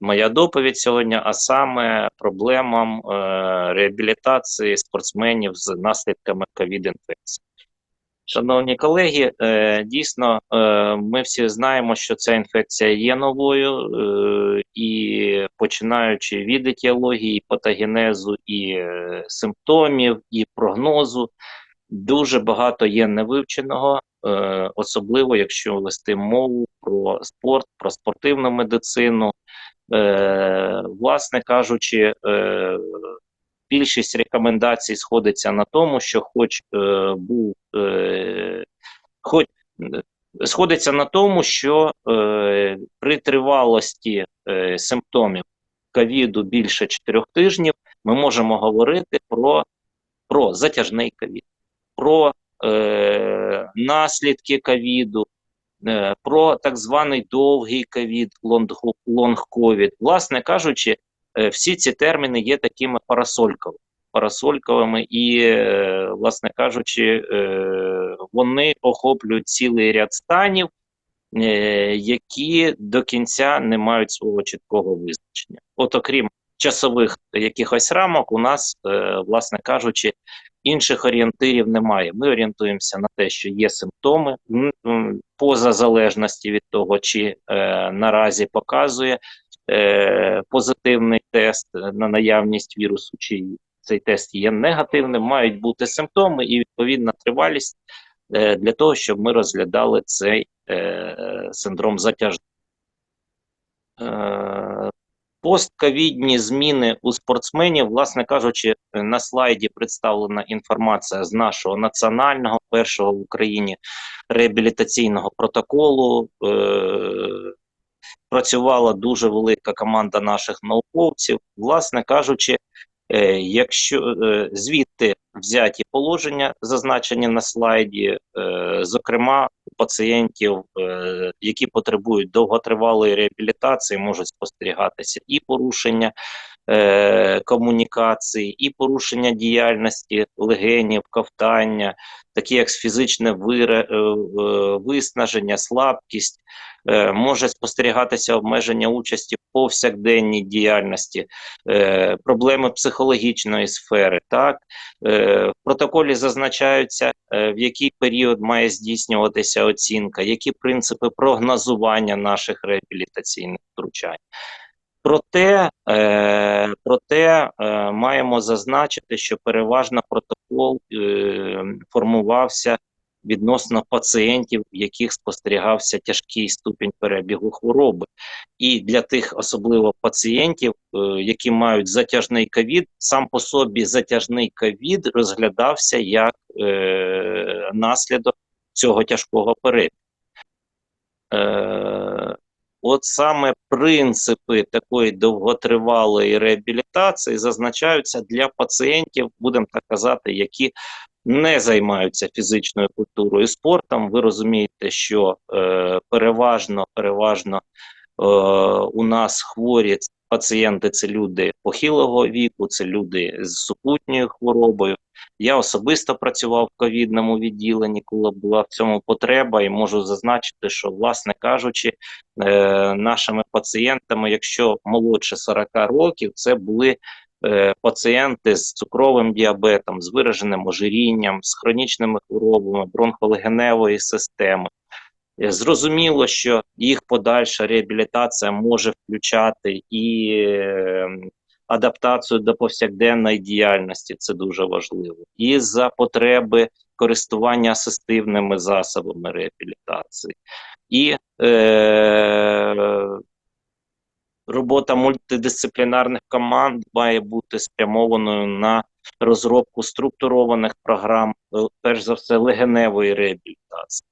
моя доповідь сьогодні, а саме проблемам е, реабілітації спортсменів з наслідками ковід-інфекції. Шановні колеги, е, дійсно, е, ми всі знаємо, що ця інфекція є новою, і починаючи від етіології, патогенезу, і симптомів, і прогнозу, дуже багато є невивченого, е, особливо якщо вести мову про спорт, про спортивну медицину. Е, Власне кажучи, е, більшість рекомендацій сходиться на тому, що хоч був хоч сходиться на тому, що при тривалості симптомів ковіду більше 4 тижнів ми можемо говорити про, про затяжний ковід, про е, наслідки ковіду, е, про так званий довгий ковід, лонг-ковід. Власне кажучи, е, всі ці терміни є такими парасольковими. Парасольковими і, е, власне кажучи, е, вони охоплюють цілий ряд станів, е, які до кінця не мають свого чіткого визначення. От окрім часових якихось рамок, у нас, власне кажучи, інших орієнтирів немає. Ми орієнтуємося на те, що є симптоми, поза залежності від того, чи е, наразі показує е, позитивний тест на наявність вірусу, чи цей тест є негативним, мають бути симптоми і відповідна тривалість е, для того, щоб ми розглядали цей е, синдром затяжного. Е, Постковідні зміни у спортсменів, власне кажучи, на слайді представлена інформація з нашого національного першого в Україні реабілітаційного протоколу. Е, працювала дуже велика команда наших науковців. Власне кажучи, е, якщо е, звідти взяті положення, зазначені на слайді, зокрема пацієнтів, е, які потребують довготривалої реабілітації, можуть спостерігатися і порушення е, комунікації, і порушення діяльності легенів, ковтання, такі як фізичне е, виснаження, слабкість. Е, може спостерігатися обмеження участі в повсякденній діяльності, е, проблеми психологічної сфери. Так е, в протоколі зазначаються, в який період має здійснюватися оцінка, які принципи прогнозування наших реабілітаційних втручань. Проте, е, проте е, маємо зазначити, що переважно протокол е, формувався відносно пацієнтів, в яких спостерігався тяжкий ступінь перебігу хвороби. І для тих, особливо пацієнтів, е, які мають затяжний ковід, сам по собі затяжний ковід розглядався як е, наслідок цього тяжкого перебігу. Е, От саме принципи такої довготривалої реабілітації зазначаються для пацієнтів, будемо так казати, які не займаються фізичною культурою і спортом. Ви розумієте, що е, переважно переважно е, у нас хворі пацієнти це люди похилого віку, це люди з супутньою хворобою. Я особисто працював в ковідному відділенні, коли була в цьому потреба, і можу зазначити, що, власне кажучи, е, нашими пацієнтами, якщо молодше 40 років, це були пацієнти з цукровим діабетом, з вираженим ожирінням, з хронічними хворобами, бронхолегеневої системи. Е, Зрозуміло, що їх подальша реабілітація може включати і е, адаптацію до повсякденної діяльності, це дуже важливо, і за потреби користування асистивними засобами реабілітації, і е, робота мультидисциплінарних команд має бути спрямованою на розробку структурованих програм, е, перш за все, легеневої реабілітації.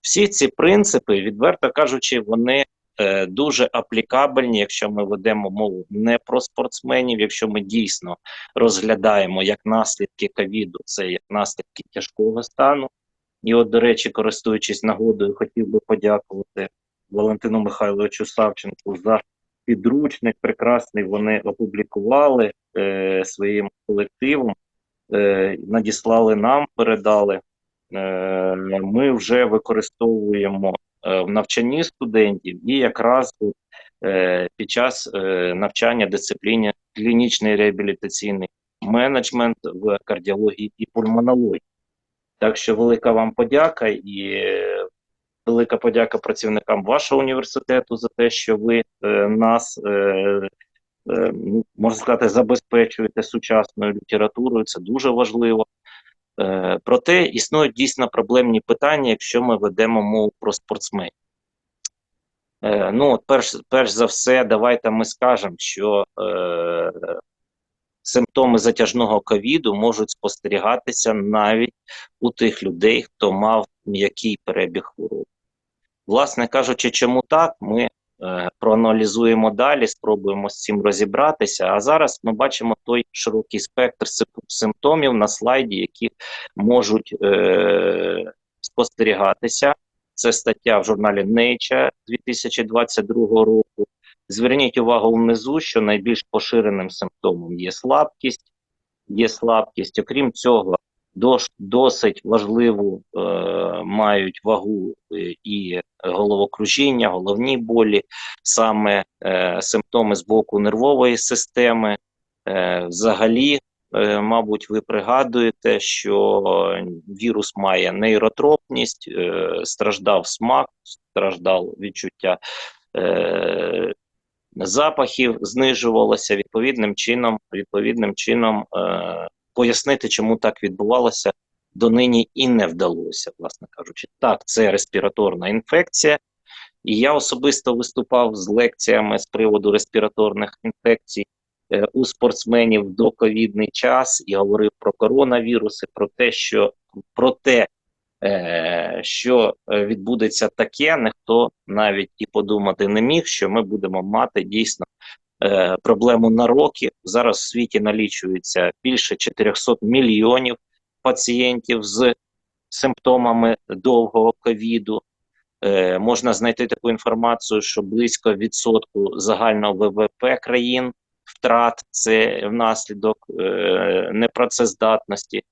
Всі ці принципи, відверто кажучи, вони е, дуже аплікабельні, якщо ми ведемо мову не про спортсменів, якщо ми дійсно розглядаємо як наслідки ковіду, це як наслідки тяжкого стану. І, от, до речі, користуючись нагодою, хотів би подякувати Валентину Михайловичу Савченку за підручник. Прекрасний вони опублікували е, своїм колективом, е, надіслали нам, передали. Е, ми вже використовуємо е, в навчанні студентів, і якраз е, під час е, навчання дисципліні клінічний реабілітаційний менеджмент в кардіології і пульмонології. Так що велика вам подяка і е, велика подяка працівникам вашого університету за те, що ви е, нас, е, е, можна сказати, забезпечуєте сучасною літературою. Це дуже важливо. Проте існують дійсно проблемні питання, якщо ми ведемо мову про спортсменів. Ну, от перш, перш за все, давайте ми скажемо, що е, симптоми затяжного ковіду можуть спостерігатися навіть у тих людей, хто мав м'який перебіг хвороби. Власне кажучи, чому так, ми е, проаналізуємо далі, спробуємо з цим розібратися. А зараз ми бачимо той широкий спектр симптомів на слайді, які можуть е, спостерігатися. Це стаття в журналі Nature 2022 року. Зверніть увагу внизу, що найбільш поширеним симптомом є слабкість. Є слабкість. Окрім цього, досить важливу е, мають вагу е, і головокружіння, головні болі, саме е, симптоми з боку нервової системи. Е, взагалі, е, мабуть, ви пригадуєте, що вірус має нейротропність, е, страждав смак, страждав відчуття е, запахів, знижувалося відповідним чином, відповідним чином е, пояснити, чому так відбувалося, донині і не вдалося, власне кажучи. Так, це респіраторна інфекція, і я особисто виступав з лекціями з приводу респіраторних інфекцій е, у спортсменів в доковідний час і говорив про коронавіруси, про те, що про те, е, що е, відбудеться таке, ніхто навіть і подумати не міг, що ми будемо мати дійсно е, проблему на роки. Зараз в світі налічується більше 400 мільйонів пацієнтів з симптомами довгого ковіду. Е, можна знайти таку інформацію, що близько відсотку загального ВВП країн втрат це внаслідок е, непрацездатності.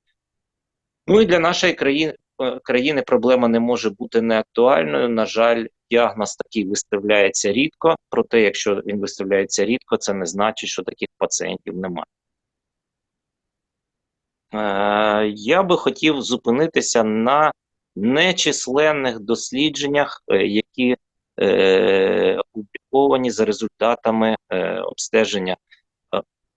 Ну і для нашої країни, країни проблема не може бути неактуальною. На жаль, діагноз такий виставляється рідко. Проте, якщо він виставляється рідко, це не значить, що таких пацієнтів немає. Е, я би хотів зупинитися на нечисленних дослідженнях, е, які е, опубліковані за результатами обстеження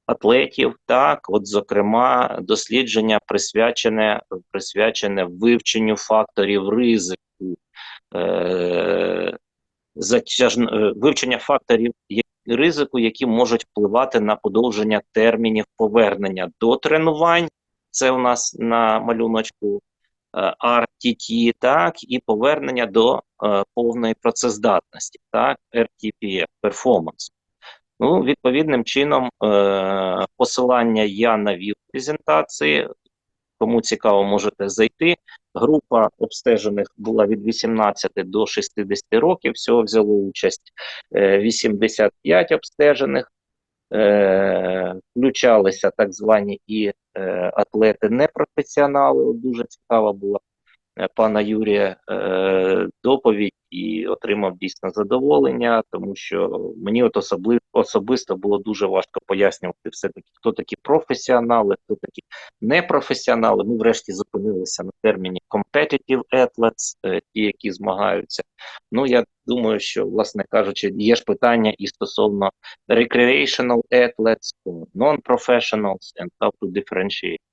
атлетів. Так, от, зокрема, дослідження присвячене, присвячене вивченню факторів ризику, е, е, вивчення факторів ризику, які можуть впливати на подовження термінів повернення до тренувань. Це у нас на малюночку е, RTT, так, і повернення до повної працездатності, так, RTP, performance. Ну, відповідним чином, посилання я навів презентації. Кому цікаво, можете зайти. Група обстежених була від 18 до 60 років. Всього взяло участь е, 85 обстежених. Е, включалися так звані і е, атлети непрофесіонали. Дуже цікава була е, пана Юрія е, доповідь і отримав дійсно задоволення, тому що мені от особли, особисто було дуже важко пояснювати все таки, хто такі професіонали, хто такі непрофесіонали. Ми врешті зупинилися на терміні competitive athletes, е, ті, які змагаються. Ну я думаю, що, власне кажучи, є ж питання і стосовно recreational athletes, non-professionals and how to differentiate.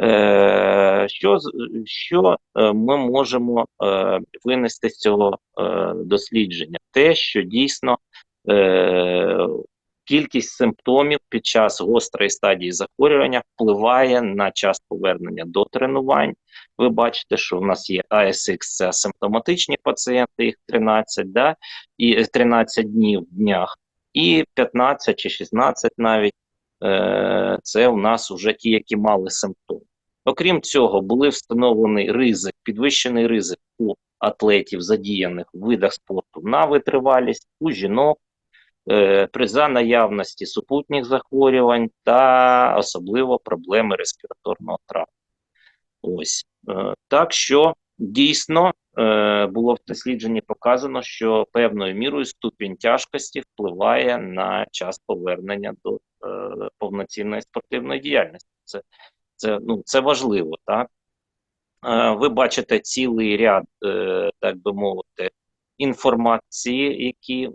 Е, що, що е, ми можемо е, винести з цього дослідження? Те, що дійсно кількість симптомів під час гострої стадії захворювання впливає на час повернення до тренувань. Ви бачите, що в нас є ASX, це асимптоматичні пацієнти, їх 13, да? і е, 13 днів в днях, і 15 чи 16 навіть е, це у нас вже ті, які мали симптоми. Окрім цього, були встановлений ризик, підвищений ризик у атлетів, задіяних в видах спорту на витривалість, у жінок, е, при за наявності супутніх захворювань та особливо проблеми респіраторного тракту. Ось. Е, так що Дійсно, е, було в дослідженні показано, що певною мірою ступінь тяжкості впливає на час повернення до повноцінної спортивної діяльності. Це, це, ну, це важливо, так? Е, ви бачите цілий ряд, е, так би мовити, інформації, які е,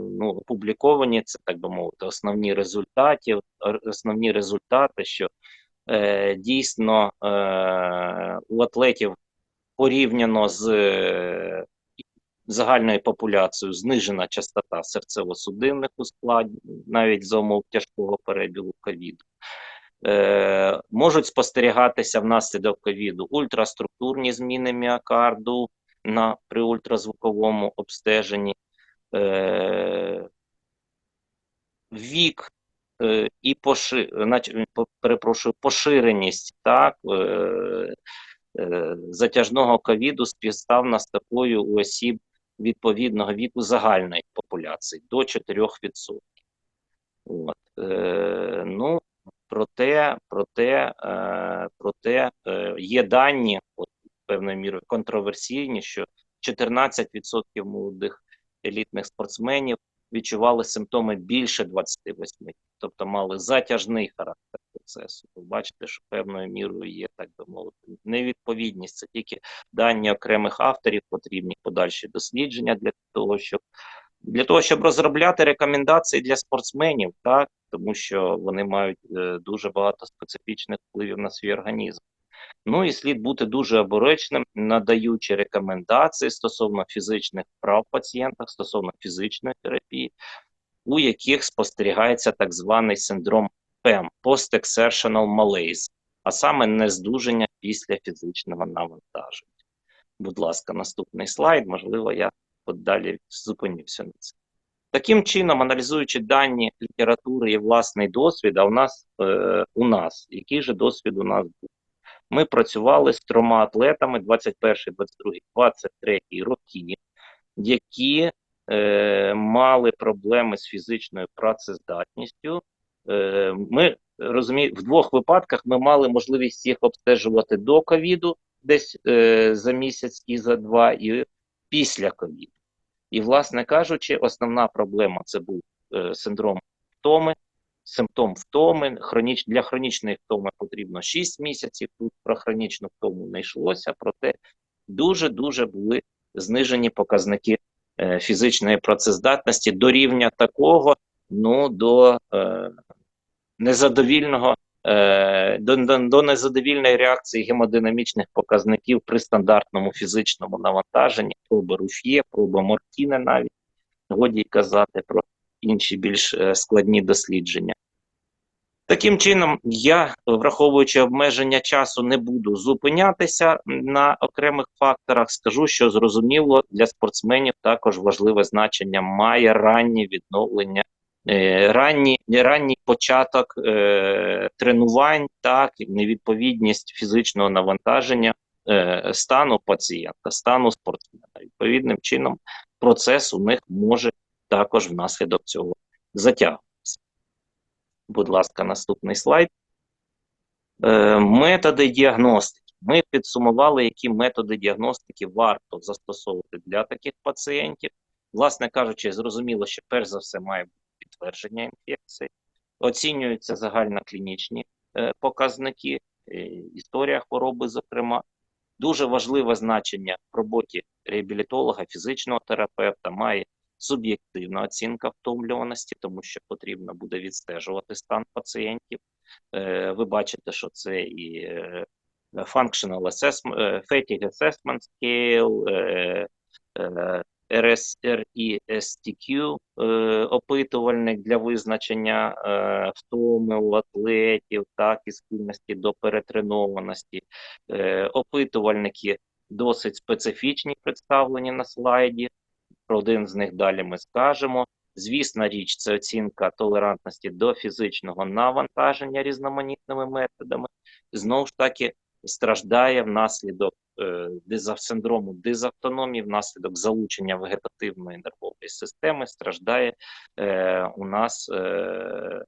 ну, опубліковані, це так би мовити, основні результати, основні результати, що е, дійсно е, у атлетів порівняно з е, загальною популяцією знижена частота серцево-судинних ускладнень, навіть за умов тяжкого перебігу ковіду. Е, можуть спостерігатися внаслідок ковіду ультраструктурні зміни міокарду на, при ультразвуковому обстеженні, е, вік е, і перепрошую, поширеність так, е, е, затяжного ковіду співставна з такою у осіб відповідного віку загальної популяції до 4%. От, е, ну, проте, проте, е, проте е, є дані, от, певною мірою контроверсійні, що 14% молодих елітних спортсменів відчували симптоми більше 28, тобто мали затяжний характер процесу. Ви бачите, що певною мірою є, так би мовити, невідповідність. Це тільки дані окремих авторів, потрібні подальші дослідження для того, щоб для того, щоб розробляти рекомендації для спортсменів, так тому що вони мають е, дуже багато специфічних впливів на свій організм. Ну і слід бути дуже обережним, надаючи рекомендації стосовно фізичних прав пацієнта, стосовно фізичної терапії, у яких спостерігається так званий синдром ПЕМ Post-Exertional Malaise, а саме нездужання після фізичного навантаження. Будь ласка, наступний слайд, можливо, я далі зупинюся на це. Таким чином, аналізуючи дані літератури і власний досвід, а у нас, е, у нас, який же досвід у нас був? Ми працювали з трьома атлетами 21, 22, 23 роки, які е, мали проблеми з фізичною працездатністю. Е, ми розуміємо, в двох випадках ми мали можливість їх обстежувати до ковіду, десь е, за місяць і за два, і після ковіду. І, власне кажучи, основна проблема це був е, синдром втоми, симптом втоми. Хроніч, для хронічної втоми потрібно 6 місяців. Тут про хронічну втому не йшлося, проте дуже-дуже були знижені показники е, фізичної працездатності до рівня такого, ну, до е, незадовільного. е, До, до, до незадовільної реакції гемодинамічних показників при стандартному фізичному навантаженні, проби руф'є, проби Мортіне навіть, годі казати про інші більш е, складні дослідження. Таким чином, я, враховуючи обмеження часу, не буду зупинятися на окремих факторах. Скажу, що зрозуміло для спортсменів також важливе значення має раннє відновлення, ранній, ранній початок е, тренувань, так невідповідність фізичного навантаження е, стану пацієнта, стану спортсмена. Відповідним чином, процес у них може також внаслідок цього затягуватися. Будь ласка, наступний слайд. Е, методи діагностики. Ми підсумували, які методи діагностики варто застосовувати для таких пацієнтів. Власне кажучи, зрозуміло, що перш за все має бути підтвердження інфекції, оцінюються загальноклінічні е, показники, е, історія хвороби, зокрема. Дуже важливе значення в роботі реабілітолога, фізичного терапевта має суб'єктивна оцінка втомлюваності, тому що потрібно буде відстежувати стан пацієнтів. Е, ви бачите, що це і Functional Assessment, Fatigue Assessment Scale, е, RSRESTQ, е, опитувальник для визначення е, втоми у атлетів, так і схильності до перетренованості. Е, опитувальники досить специфічні, представлені на слайді. Про один з них далі ми скажемо. Звісна річ, це оцінка толерантності до фізичного навантаження різноманітними методами. Знову ж таки, страждає внаслідок е, синдрому дизавтономії, внаслідок залучення вегетативної нервової системи, страждає е, у нас е,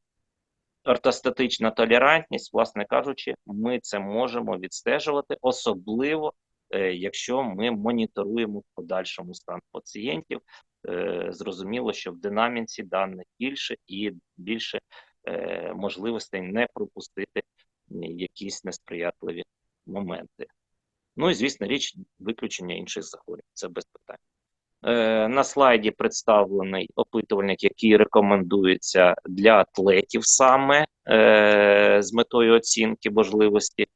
ортостатична толерантність. Власне кажучи, ми це можемо відстежувати, особливо якщо ми моніторуємо в подальшому стан пацієнтів. Зрозуміло, що в динаміці даних більше і більше можливостей не пропустити якісь несприятливі моменти. Ну і звісно, річ виключення інших захворювань. Це без питань. Е, На слайді представлений опитувальник, який рекомендується для атлетів саме е, з метою оцінки можливості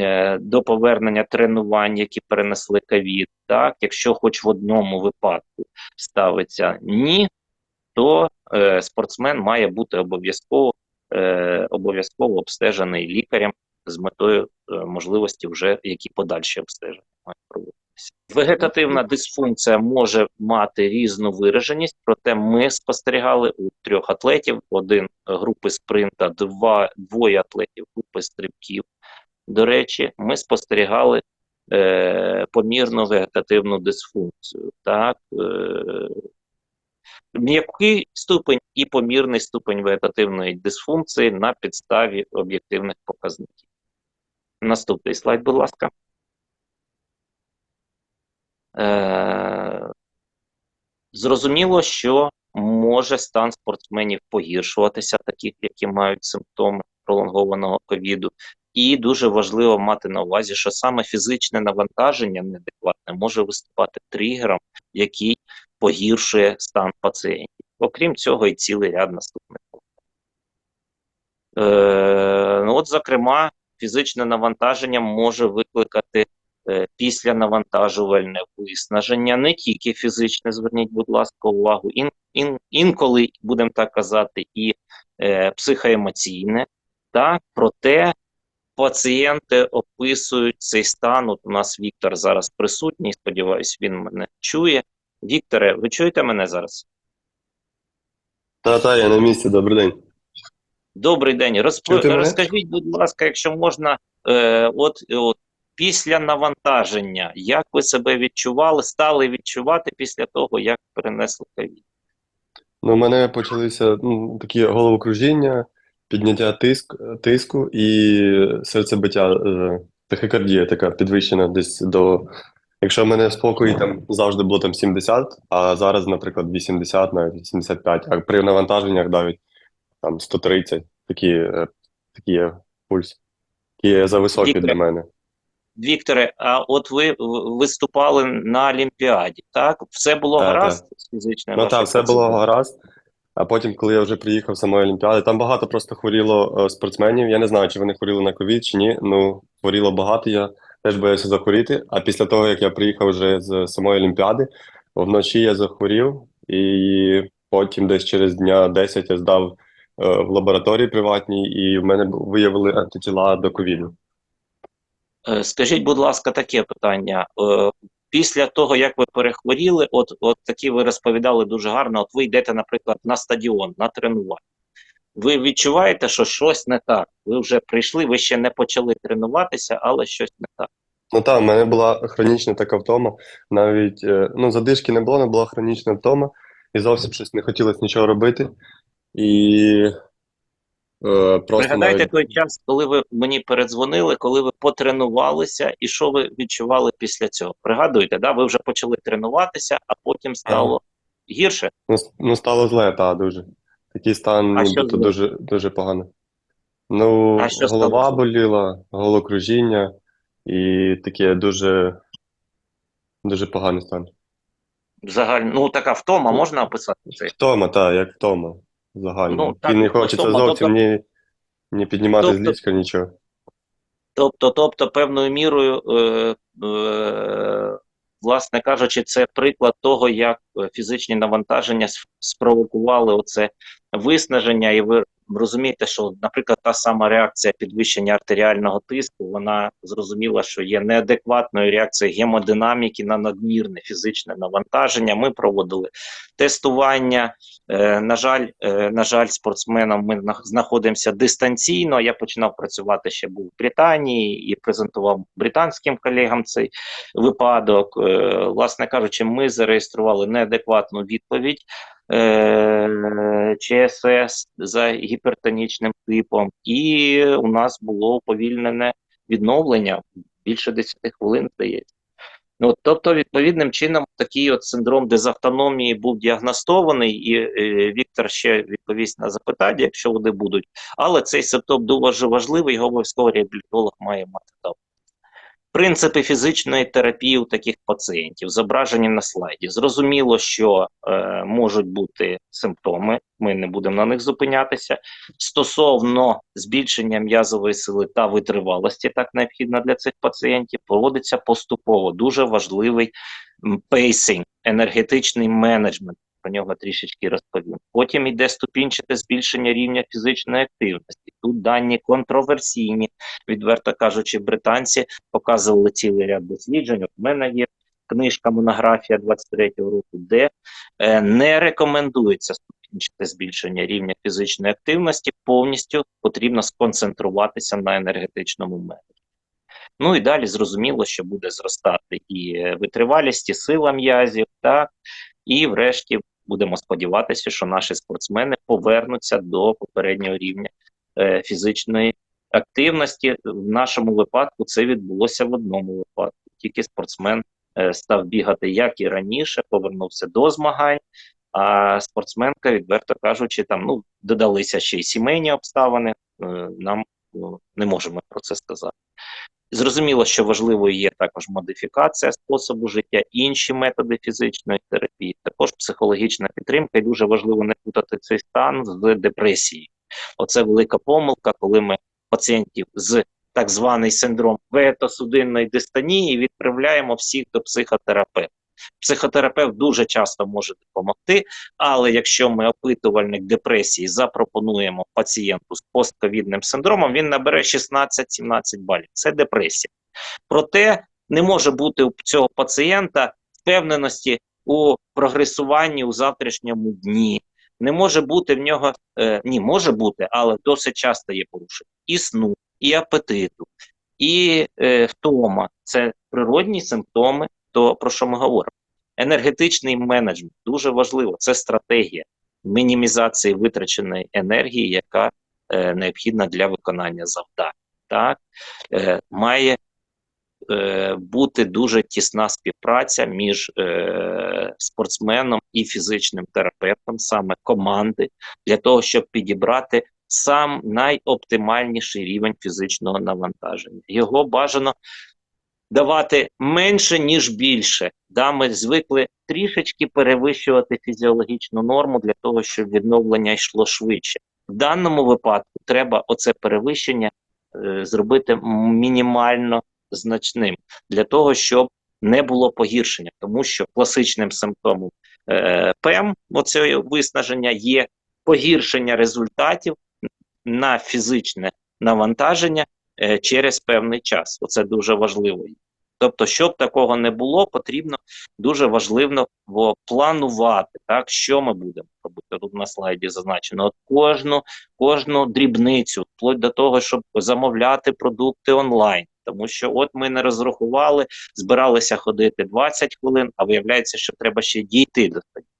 е, до повернення тренувань, які перенесли ковід. Так, якщо хоч в одному випадку ставиться ні, то спортсмен має бути обов'язково обов'язково обстежений лікарем з метою е, можливості вже які подальші обстеження мають проводитися. Вегетативна дисфункція може мати різну вираженість, проте ми спостерігали у трьох атлетів: один групи спринта, два двоє атлетів групи стрибків. До речі, ми спостерігали е, помірну вегетативну дисфункцію. Так, е, м'який ступень і помірний ступень вегетативної дисфункції на підставі об'єктивних показників. Наступний слайд, будь ласка. Е, зрозуміло, що може стан спортсменів погіршуватися, таких, які мають симптоми пролонгованого ковіду. І дуже важливо мати на увазі, що саме фізичне навантаження неадекватне може виступати тригером, який погіршує стан пацієнтів. Окрім цього, і цілий ряд наступних. Е, ну, от, зокрема, фізичне навантаження може викликати е, після навантажувальне виснаження, не тільки фізичне, зверніть, будь ласка, увагу, ін, ін, інколи, будемо так казати, і е, психоемоційне, так, проте пацієнти описують цей стан. От у нас Віктор зараз присутній, сподіваюсь, він мене чує. Вікторе, ви чуєте мене зараз? Та, та, я на місці, добрий день. Добрий день. Розп... Розкажіть, будь ласка, якщо можна, е, от, от після навантаження, як ви себе відчували, стали відчувати після того, як перенесли ковід? Ну, у мене почалися ну, такі головокружіння, підняття тиск, тиску і серцебиття, е, тахікардія така підвищена десь до. Якщо в мене в спокої там завжди було там 70, а зараз, наприклад, 80, навіть 85, а при навантаженнях навіть там 130, такі, е, такі є пульс. Такі є зависокі Вікторе, для мене. Вікторе, а от ви виступали на Олімпіаді, так? Все було Так, гаразд з фізичною Ну так, все було гаразд. А потім, коли я вже приїхав з самої Олімпіади, там багато просто хворіло е, спортсменів. Я не знаю, чи вони хворіли на ковід, чи ні. Ну, хворіло багато, я теж боявся захворіти. А після того, як я приїхав вже з самої Олімпіади, вночі я захворів, і потім десь через дня 10 я здав в лабораторії приватній, і в мене виявили антитіла до ковіду. Е, Скажіть, будь ласка, таке питання. Е, Після того, як ви перехворіли, от, от такі ви розповідали дуже гарно, от ви йдете, наприклад, на стадіон, на тренування. Ви відчуваєте, що щось не так. Ви вже прийшли, ви ще не почали тренуватися, але щось не так. Ну так, в мене була хронічна така втома. Навіть е, ну, задишки не було, але була хронічна втома, і зовсім щось не хотілося нічого робити. І е, просто Пригадайте навіть той час, коли ви мені передзвонили, коли ви потренувалися, і що ви відчували після цього? Пригадуєте, да? ви вже почали тренуватися, а потім стало гірше. ну, ну, стало зле, та дуже. Такий стан, А нібито дуже, дуже погано. Ну, А що стало голова зле? боліла, головокружіння і таке дуже, дуже поганий стан. Взагалі, ну така втома можна описати це? Втома, та, як втома. Загально. Ну, так, І не хочеться втома, зовсім тобто- ні, ні піднімати з Тобто- ліжка, нічого. Тобто, тобто, певною мірою, е, е, власне кажучи, це приклад того, як е, фізичні навантаження спровокували оце виснаження, і ви розумієте, що, наприклад, та сама реакція підвищення артеріального тиску, вона зрозуміла, що є неадекватною реакцією гемодинаміки на надмірне фізичне навантаження. Ми проводили тестування. Е, на жаль, е, на жаль, спортсменам ми знаходимося дистанційно. Я починав працювати ще був в Британії і презентував британським колегам цей випадок. Е, власне кажучи, ми зареєстрували неадекватну відповідь ЧСС за гіпертонічним типом, і у нас було уповільнене відновлення більше 10 хвилин, здається. Ну, тобто, відповідним чином, такий от синдром дезавтономії був діагностований, і е, Віктор ще відповість на запитання, якщо вони будуть. Але цей симптом дуже важливий, його обов'язково реабілітолог має мати там. Принципи фізичної терапії у таких пацієнтів зображені на слайді. Зрозуміло, що е, можуть бути симптоми, ми не будемо на них зупинятися. Стосовно збільшення м'язової сили та витривалості, так необхідно для цих пацієнтів, проводиться поступово. Дуже важливий пейсинг, енергетичний менеджмент. Про нього трішечки розповім. Потім йде ступінчате збільшення рівня фізичної активності. Тут дані контроверсійні, відверто кажучи, британці показували цілий ряд досліджень. В мене є книжка монографія 23-го року, де е, не рекомендується ступінчате збільшення рівня фізичної активності, повністю потрібно сконцентруватися на енергетичному менеджменті. Ну і далі зрозуміло, що буде зростати і е, витривалість, і сила м'язів, так, і врешті будемо сподіватися, що наші спортсмени повернуться до попереднього рівня е, фізичної активності. В нашому випадку це відбулося в одному випадку. Тільки спортсмен е, став бігати як і раніше, повернувся до змагань. А спортсменка, відверто кажучи, там ну додалися ще й сімейні обставини. е, Нам ну, не можемо про це сказати. Зрозуміло, що важливою є також модифікація способу життя, інші методи фізичної терапії, також психологічна підтримка. І дуже важливо не путати цей стан з депресією. Оце велика помилка, коли ми пацієнтів з так званий синдром ветосудинної дистанії відправляємо всіх до психотерапевта. Психотерапевт дуже часто може допомогти, але якщо ми опитувальник депресії запропонуємо пацієнту з постковідним синдромом, він набере 16-17 балів. Це депресія. Проте не може бути у цього пацієнта впевненості у прогресуванні у завтрашньому дні. Не може бути в нього, е, ні, може бути, але досить часто є порушення і сну, і апетиту, і е, втома. Це природні симптоми то про що ми говоримо? Енергетичний менеджмент дуже важливо. Це стратегія мінімізації витраченої енергії, яка е, необхідна для виконання завдань. Так е, має е, бути дуже тісна співпраця між е, спортсменом і фізичним терапевтом, саме команди, для того, щоб підібрати сам найоптимальніший рівень фізичного навантаження. Його бажано давати менше, ніж більше. Да, Ми звикли трішечки перевищувати фізіологічну норму для того, щоб відновлення йшло швидше. В даному випадку треба оце перевищення е, зробити мінімально значним для того, щоб не було погіршення, тому що класичним симптомом е, ПЕМ, оцього виснаження, є погіршення результатів на фізичне навантаження е, через певний час. Оце дуже важливо. Тобто, щоб такого не було, потрібно дуже важливо планувати, так, що ми будемо робити. Тут на слайді зазначено От кожну, кожну дрібницю, вплоть до того, щоб замовляти продукти онлайн. Тому що от ми не розрахували, збиралися ходити 20 хвилин, а виявляється, що треба ще дійти до стадіону.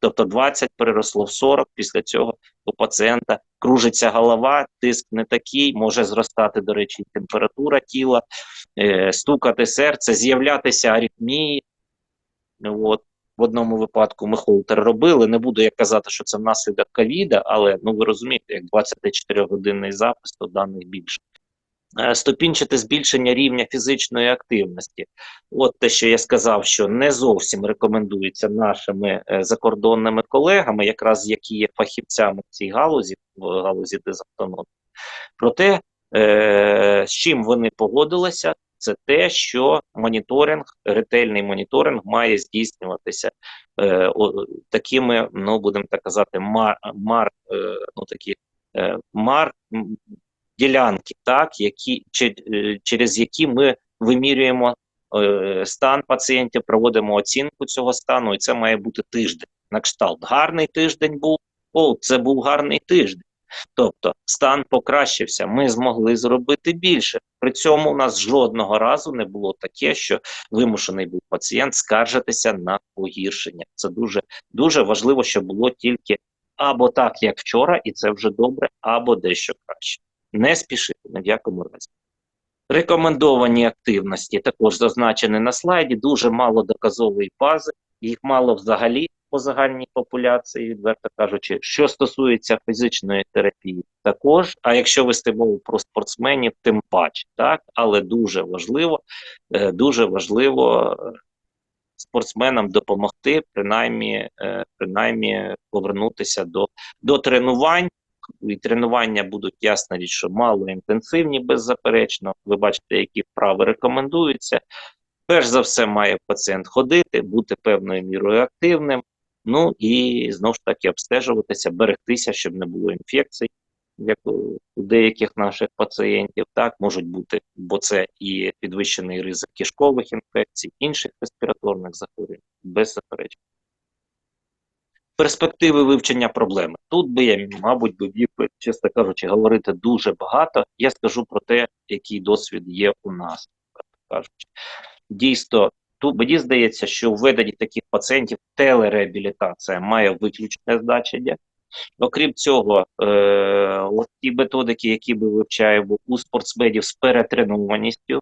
Тобто 20 переросло в 40, після цього у пацієнта кружиться голова, тиск не такий, може зростати, до речі, температура тіла, е, стукати серце, з'являтися аритмії. От. В одному випадку ми холтер робили. Не буду я казати, що це внаслідок ковіда, але ну ви розумієте, як 24-годинний запис, то даних більше. Е, ступінчате збільшення рівня фізичної активності. От те, що я сказав, що не зовсім рекомендується нашими е, закордонними колегами, якраз які є фахівцями в цій галузі, в галузі дезавтономії. Проте, е, з чим вони погодилися, це те, що моніторинг, ретельний моніторинг має здійснюватися е, о, такими, ну будемо так казати, мар, мар е, ну такі е, мар ділянки, так які через які ми вимірюємо е, стан пацієнтів, проводимо оцінку цього стану, і це має бути тиждень. На кшталт гарний тиждень був. О, це був гарний тиждень. Тобто стан покращився, ми змогли зробити більше. При цьому у нас жодного разу не було таке, що вимушений був пацієнт скаржитися на погіршення. Це дуже дуже важливо, щоб було тільки або так, як вчора, і це вже добре, або дещо краще. Не спішити ні в якому разі. Рекомендовані активності також зазначені на слайді. Дуже мало доказової бази, їх мало взагалі по загальній популяції, відверто кажучи. Що стосується фізичної терапії, також. А якщо вести мову про спортсменів, тим паче, так але дуже важливо, е, дуже важливо е, спортсменам допомогти, принаймні, е, принаймні повернутися до, до тренувань. І тренування будуть ясна річ, що малоінтенсивні, беззаперечно. Ви бачите, які вправи рекомендуються. Перш за все, має пацієнт ходити, бути певною мірою активним. Ну і знову ж таки обстежуватися, берегтися, щоб не було інфекцій, як у деяких наших пацієнтів. Так можуть бути, бо це і підвищений ризик кишкових інфекцій, інших респіраторних захворювань, беззаперечно. Перспективи вивчення проблеми. Тут би я, мабуть, би вів, чесно кажучи, говорити дуже багато. Я скажу про те, який досвід є у нас, кажучи. Дійсно, тут мені здається, що у введенні таких пацієнтів телереабілітація має виключне значення. Окрім цього, е, ті методики, які ми вивчаємо у спортсменів з перетренованістю,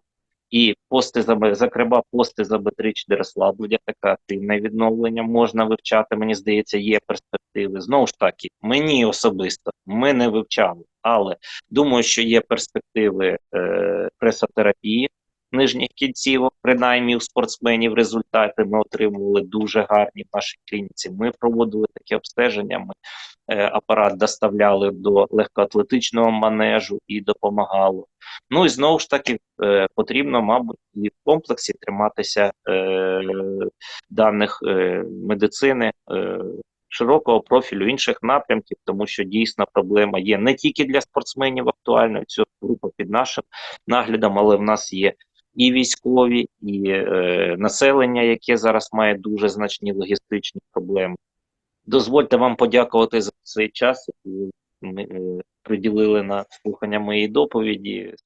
і пости зокрема, постизометричне розслаблення, таке активне відновлення можна вивчати. Мені здається, є перспективи. Знову ж таки, мені особисто ми не вивчали, але думаю, що є перспективи е, пресотерапії нижніх кінцівок, принаймні у спортсменів результати ми отримували дуже гарні в нашій клініці. Ми проводили такі обстеження. Ми е, апарат доставляли до легкоатлетичного манежу і допомагало. Ну і знову ж таки е, потрібно, мабуть, і в комплексі триматися е, даних е, медицини. Е, Широкого профілю інших напрямків, тому що дійсно проблема є не тільки для спортсменів актуальною, ця група під нашим наглядом, але в нас є і військові, і е, населення, яке зараз має дуже значні логістичні проблеми. Дозвольте вам подякувати за цей час, який ми е, приділили на слухання моєї доповіді.